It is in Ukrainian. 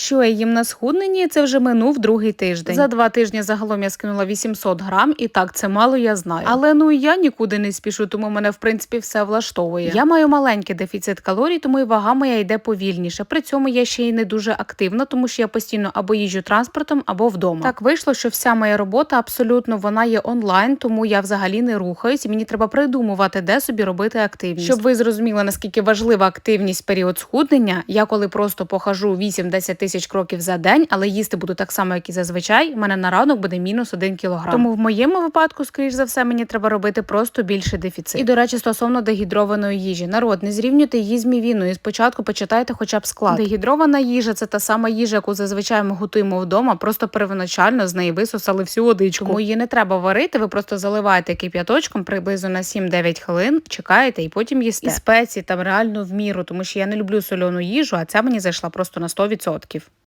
Що я їм на схудненні? Це вже минув другий тиждень. За два тижні загалом я скинула 800 грам, і так це мало я знаю. Але ну я нікуди не спішу, тому мене в принципі все влаштовує. Я маю маленький дефіцит калорій, тому і вага моя йде повільніше. При цьому я ще й не дуже активна, тому що я постійно або їжджу транспортом, або вдома. Так вийшло, що вся моя робота абсолютно вона є онлайн, тому я взагалі не рухаюсь. і Мені треба придумувати, де собі робити активність. Щоб ви зрозуміли, наскільки важлива активність період схуднення. Я коли просто похожу 8-10 тисяч кроків за день, але їсти буду так само, як і зазвичай. У мене на ранок буде мінус 1 кілограм. Тому в моєму випадку, скоріш за все, мені треба робити просто більше дефіцит. І до речі, стосовно дегідрованої їжі, народ, не зрівнюйте її з мівіною. Спочатку почитайте, хоча б склад. Дегідрована їжа це та сама їжа, яку зазвичай ми готуємо вдома. Просто первоначально з неї висосали всю водичку. Тому її не треба варити. Ви просто заливаєте кип'яточком приблизно на 7-9 хвилин, чекаєте і потім їсте. І спеції там реально в міру, тому що я не люблю сольону їжу, а ця мені зайшла просто на 100%. против